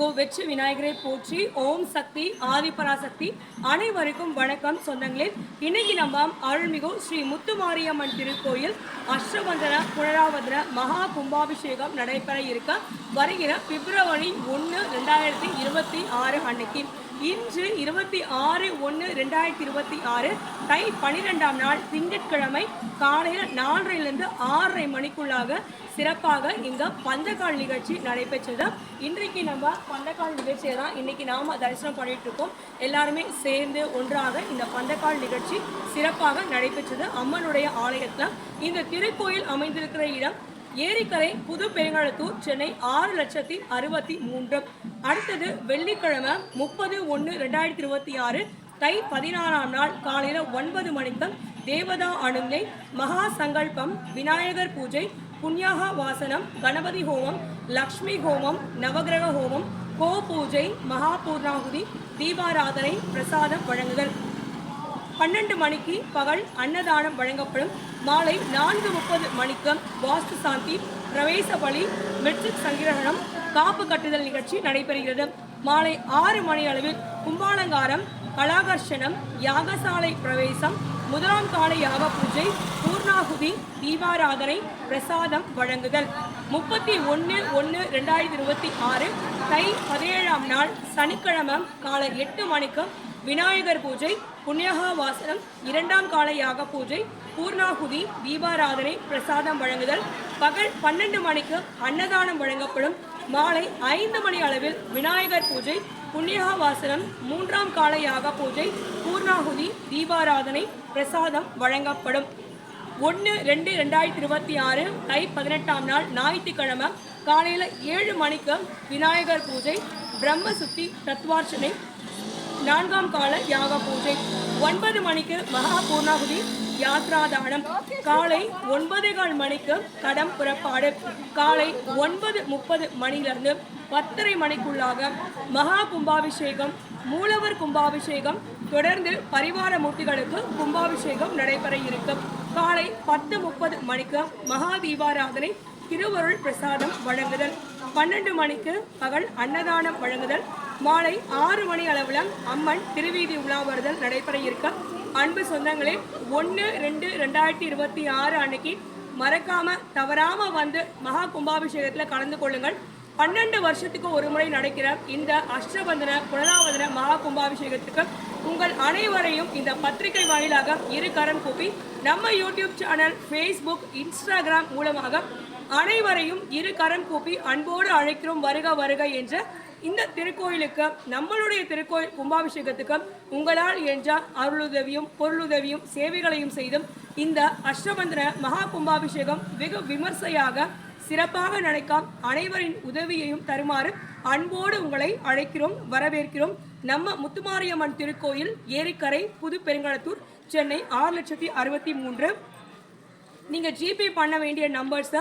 அருள்மிகு வெற்றி விநாயகரை போற்றி ஓம் சக்தி ஆதிபராசக்தி அனைவருக்கும் வணக்கம் சொந்தங்களே. இன்னைக்கு நம்ம அருள்மிகு ஸ்ரீ முத்துமாரியம்மன் திருக்கோயில் அஷ்டபந்தன புனராவதன மகா கும்பாபிஷேகம் நடைபெற இருக்க வருகிற பிப்ரவரி ஒன்று ரெண்டாயிரத்தி இருபத்தி ஆறு அன்னைக்கு. இன்று இருபத்தி ஆறு ஒன்று ரெண்டாயிரத்தி இருபத்தி ஆறு தை பன்னிரெண்டாம் நாள் திங்கட்கிழமை காலையில் நாலரைலேருந்து ஆறரை மணிக்குள்ளாக சிறப்பாக இங்கே பந்தக்கால் நிகழ்ச்சி நடைபெற்றது. இன்றைக்கு நம்ம பந்தக்கால் நிகழ்ச்சியை தான் இன்றைக்கி நாம் தரிசனம் பண்ணிகிட்ருக்கோம் எல்லாருமே சேர்ந்து ஒன்றாக இந்த பந்தக்கால் நிகழ்ச்சி சிறப்பாக நடைபெற்றது. அம்மனுடைய ஆலயத்தில் இந்த திருக்கோயில் அமைந்திருக்கிற இடம் ஏரிக்கரை புது பெருங்கலத்தூர் சென்னை ஆறு லட்சத்தி அறுபத்தி மூன்று. அடுத்தது வெள்ளிக்கிழமை முப்பது ஒன்று ரெண்டாயிரத்தி இருபத்தி ஆறு தை பதினாறாம் நாள் காலையில் ஒன்பது மணிக்கு தேவதா அனுங்கை மகா சங்கல்பம் விநாயகர் பூஜை புண்ணியாக வாசனம் கணபதி ஹோமம் லக்ஷ்மி ஹோமம் நவகிரக ஹோமம் கோ பூஜை மகா பூர்ணாகுதி தீபாராதனை பிரசாதம் வழங்குதல். பன்னெண்டு மணிக்கு பகல் அன்னதானம் வழங்கப்படும். மாலை நான்கு முப்பது மணிக்கு வாஸ்து சாந்தி பிரவேச பலி மெட்ரிக் சங்கிரகணம் காப்பு கட்டுதல் நிகழ்ச்சி நடைபெறுகிறது. மாலை ஆறு மணி அளவில் கும்பாலங்காரம் கலாகர்ஷனம் யாகசாலை பிரவேசம் முதலாம் கால யாக பூஜை பூர்ணாகுதி தீபாராதனை பிரசாதம் வழங்குதல். முப்பத்தி ஒன்று ஒன்று ரெண்டாயிரத்தி இருபத்தி ஆறு தை பதினேழாம் நாள் சனிக்கிழமை காலை எட்டு மணிக்கு விநாயகர் பூஜை புண்ணியகா வாசனம் இரண்டாம் கால யாக பூஜை பூர்ணாகுதி தீபாராதனை பிரசாதம் வழங்குதல் பகல் பன்னெண்டு மணிக்கு அன்னதானம் வழங்கப்படும் மாலை ஐந்து மணி அளவில் விநாயகர் பூஜை புண்ணியகா வாசனம் மூன்றாம் கால யாக பூஜை பூர்ணாகுதி தீபாராதனை பிரசாதம் வழங்கப்படும். ஒன்று ரெண்டு ரெண்டாயிரத்தி இருபத்தி ஆறு தை பதினெட்டாம் நாள் ஞாயிற்றுக்கிழமை காலையில் ஏழு மணிக்கு விநாயகர் பூஜை பிரம்ம சுத்தி தத்வார்ச்சனை நான்காம் கால யாக பூஜை. ஒன்பது மணிக்கு மகா பூர்ணாகுதி யாத்ராதானம். காலை ஒன்பதே கால் மணிக்கு கடம் புறப்பாடு. காலை ஒன்பது முப்பது மணிலிருந்து பத்தரை மணிக்குள்ளாக மகா கும்பாபிஷேகம் மூலவர் கும்பாபிஷேகம் தொடர்ந்து பரிவார மூர்த்திகளுக்கு கும்பாபிஷேகம் நடைபெற இருக்கும் காலை பத்து முப்பது மணிக்கு மகா தீபாராதனை திருவருள் பிரசாதம் வழங்குதல். பன்னெண்டு மணிக்கு பகல் அன்னதானம் வழங்குதல். மாலை ஆறு மணி அளவில் அம்மன் திருவீதி உலா வருதல் நடைபெற இருக்க அன்பு சொந்தங்களே ஒன்று ரெண்டு ரெண்டாயிரத்தி இருபத்தி ஆறு அன்னைக்கு மறக்காம தவறாம வந்து மகா கும்பாபிஷேகத்தில் கலந்து கொள்ளுங்கள். பன்னெண்டு வருஷத்துக்கு ஒரு முறை நடக்கிற இந்த அஷ்டபந்தன புனராவதன மகா கும்பாபிஷேகத்துக்கு உங்கள் அனைவரையும் இந்த பத்திரிகை வாயிலாக இரு கரம் கூப்பி நம்ம யூடியூப் சேனல் ஃபேஸ்புக் இன்ஸ்டாகிராம் மூலமாக அனைவரையும் இரு கரம் கூப்பி அன்போடு அழைக்கிறோம். வருக வருக என்ற இந்த திருக்கோயிலுக்கு நம்மளுடைய திருக்கோயில் கும்பாபிஷேகத்துக்கு உங்களால் என்ற அருளுதவியும் பொருளுதவியும் சேவைகளையும் செய்தும் இந்த அஷ்டமந்திர மகா கும்பாபிஷேகம் வெகு விமர்சையாக சிறப்பாக நடக்க அனைவரின் உதவியையும் தருமாறு அன்போடு உங்களை அழைக்கிறோம் வரவேற்கிறோம். நம்ம முத்துமாரியம்மன் திருக்கோயில் ஏரிக்கரை புது பெருங்களத்தூர் சென்னை ஆறு லட்சத்தி அறுபத்தி மூன்று. நீங்கள் ஜிபே பண்ண வேண்டிய numbers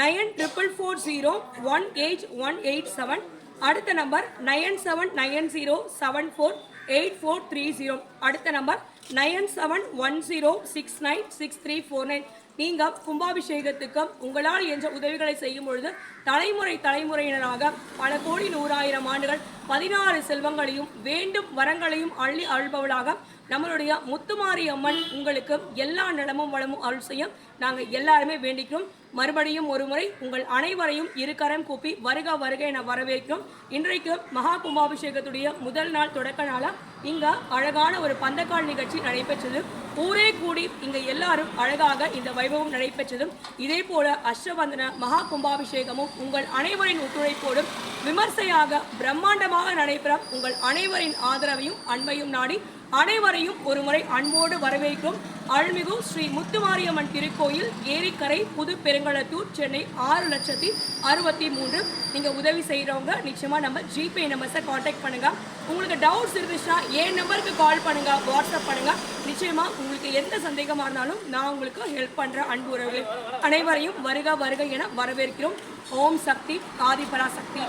nine triple four zero one eight one eight seven. அடுத்த number nine seven nine zero seven four eight four three zero. அடுத்த number nine seven one zero six nine six three four nine. நீங்கள் கும்பாபிஷேகத்துக்கு உங்களால் என்ற உதவிகளை செய்யும் பொழுது தலைமுறை தலைமுறையினராக பல கோடி நூறாயிரம் ஆண்டுகள் பதினாறு செல்வங்களையும் வேண்டும் வரங்களையும் அள்ளி அழுபவளாக நம்மளுடைய முத்துமாரி அம்மன் உங்களுக்கு எல்லா நலமும் வளமும் அருள் செய்யும் நாங்கள் எல்லாருமே வேண்டிக்கிறோம். மறுபடியும் ஒரு முறை உங்கள் அனைவரையும் இருக்கரம் கூப்பி வருக வருக என வரவேற்கிறோம். இன்றைக்கு மகா கும்பாபிஷேகத்துடைய முதல் நாள் தொடக்க நாளாக இங்கே அழகான ஒரு பந்தக்கால் நிகழ்ச்சி நடைபெற்றது. ஊரே கூடி இங்கே எல்லாரும் அழகாக இந்த வைபவம் நடைபெற்றதும் இதே போல அஷ்டபந்தன மகா கும்பாபிஷேகமும் உங்கள் அனைவரின் ஒத்துழைப்போடும் விமர்சையாக பிரம்மாண்டமாக நடைபெற உங்கள் அனைவரின் ஆதரவையும் அன்பையும் நாடி அனைவரையும் ஒருமுறை அன்போடு வரவேற்கிறோம் அருள்மிகு ஸ்ரீ முத்துமாரியம்மன் திருக்கோயில் ஏரிக்கரை புது பெருங்களத்தூர் சென்னை ஆறு லட்சத்தி அறுபத்தி மூன்று. நீங்கள் உதவி செய்கிறவங்க நிச்சயமாக நம்ம ஜிபே நம்பர்ஸை காண்டாக்ட் பண்ணுங்கள் உங்களுக்கு டவுட்ஸ் இருந்துச்சுன்னா என் நம்பருக்கு கால் பண்ணுங்க வாட்ஸ்அப் பண்ணுங்கள் நிச்சயமாக உங்களுக்கு எந்த சந்தேகமாக இருந்தாலும் நான் உங்களுக்கு ஹெல்ப் பண்ணுற அன்பு உறவுகள் அனைவரையும் வருக வருக என வரவேற்கிறோம். ஓம் சக்தி ஆதிபராசக்தி